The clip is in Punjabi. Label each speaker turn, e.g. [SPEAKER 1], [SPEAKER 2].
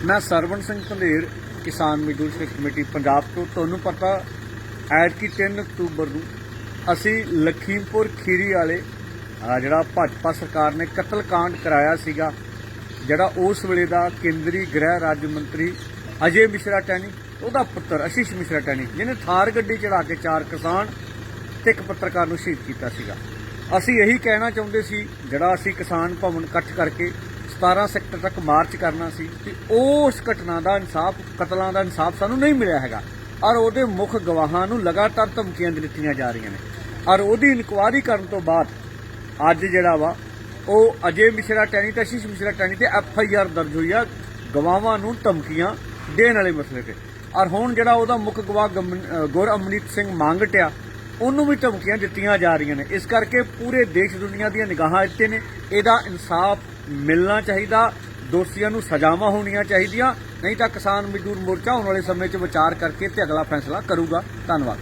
[SPEAKER 1] ਮੈਂ ਸਰਵਣ ਸਿੰਘ ਪੰਧੇਰ, ਕਿਸਾਨ ਮਜ਼ਦੂਰ ਸਿੱਖ ਕਮੇਟੀ, ਪੰਜਾਬ ਤੋਂ। ਤੁਹਾਨੂੰ ਪਤਾ ਐਡ ਕੀ 3 ਅਕਤੂਬਰ ਨੂੰ ਅਸੀਂ ਲਖੀਮਪੁਰ ਖੀਰੀ ਵਾਲੇ ਜਿਹੜਾ ਭਾਜਪਾ ਸਰਕਾਰ ਨੇ ਕਤਲकांड ਕਰਾਇਆ ਸੀਗਾ, ਜਿਹੜਾ ਉਸ ਵੇਲੇ ਦਾ ਕੇਂਦਰੀ ਗ੍ਰਹਿ ਰਾਜ ਮੰਤਰੀ ਅਜੇ ਮਿਸ਼ਰਾ ਟੈਣੀ ਉਹਦਾ ਪੁੱਤਰ ਅਸ਼ੀਸ਼ ਮਿਸ਼ਰਾ ਟੈਣੀ ਜਿਹਨੇ ਥਾਰ ਗੱਡੀ ਚੜਾ ਕੇ ਚਾਰ ਕਿਸਾਨ ਤੇ ਇੱਕ ਪੱਤਰਕਾਰ ਨੂੰ ਸ਼ਹੀਦ ਕੀਤਾ ਸੀਗਾ। ਅਸੀਂ ਇਹੀ ਕਹਿਣਾ ਚਾਹੁੰਦੇ ਸੀ, ਜਿਹੜਾ ਅਸੀਂ ਕਿਸਾਨ ਭਵਨ ਇਕੱਠ ਕਰਕੇ 17 ਸੈਕਟਰ ਤੱਕ ਮਾਰਚ ਕਰਨਾ ਸੀ ਕਿ ਉਸ ਘਟਨਾ ਦਾ ਇਨਸਾਫ ਕਤਲਾਂ ਦਾ ਇਨਸਾਫ ਸਾਨੂੰ ਨਹੀਂ ਮਿਲਿਆ ਹੈਗਾ। ਔਰ ਉਹਦੇ ਮੁੱਖ ਗਵਾਹਾਂ ਨੂੰ ਲਗਾਤਾਰ ਧਮਕੀਆਂ ਦਿੱਤੀਆਂ ਜਾ ਰਹੀਆਂ ਨੇ। ਔਰ ਉਹਦੀ ਇਨਕੁਆਇਰੀ ਕਰਨ ਤੋਂ ਬਾਅਦ ਅੱਜ ਜਿਹੜਾ ਵਾ ਉਹ ਅਜੇ ਮਿਸ਼ਰਾ ਟੈਣੀ ਤੇ ਅਸ਼ੀਸ਼ ਮਿਸ਼ਰਾ ਟੈਣੀ ਤੇ ਐਫ ਆਈ ਆਰ ਦਰਜ ਹੋਈ ਆ ਗਵਾਹਾਂ ਨੂੰ ਧਮਕੀਆਂ ਦੇਣ ਵਾਲੇ ਮਸਲੇ ਤੇ। ਔਰ ਹੁਣ ਜਿਹੜਾ ਉਹਦਾ ਮੁੱਖ ਗਵਾਹ ਗਮ- ਅ, ਗੁਰ ਅਮਨੀਤ ਸਿੰਘ ਮੰਗਟਿਆ ਉਹਨੂੰ ਵੀ ਧਮਕੀਆਂ ਦਿੱਤੀਆਂ ਜਾ ਰਹੀਆਂ ਨੇ। ਇਸ ਕਰਕੇ ਪੂਰੇ ਦੇਸ਼ ਦੁਨੀਆ ਦੀਆਂ ਨਿਗਾਹਾਂ ਇੱਥੇ ਨੇ। ਇਹਦਾ ਇਨਸਾਫ ਮਿਲਣਾ ਚਾਹੀਦਾ। ਦੋਸ਼ੀਆਂ ਨੂੰ ਸਜ਼ਾਵਾਂ ਹੋਣੀਆਂ ਚਾਹੀਦੀਆਂ। ਨਹੀਂ ਤਾਂ ਕਿਸਾਨ ਮਜ਼ਦੂਰ ਮੋਰਚਾ ਆਉਣ ਵਾਲੇ ਸਮੇਂ 'ਚ ਵਿਚਾਰ ਕਰਕੇ ਤੇ ਅਗਲਾ ਫੈਸਲਾ ਕਰੂਗਾ। ਧੰਨਵਾਦ।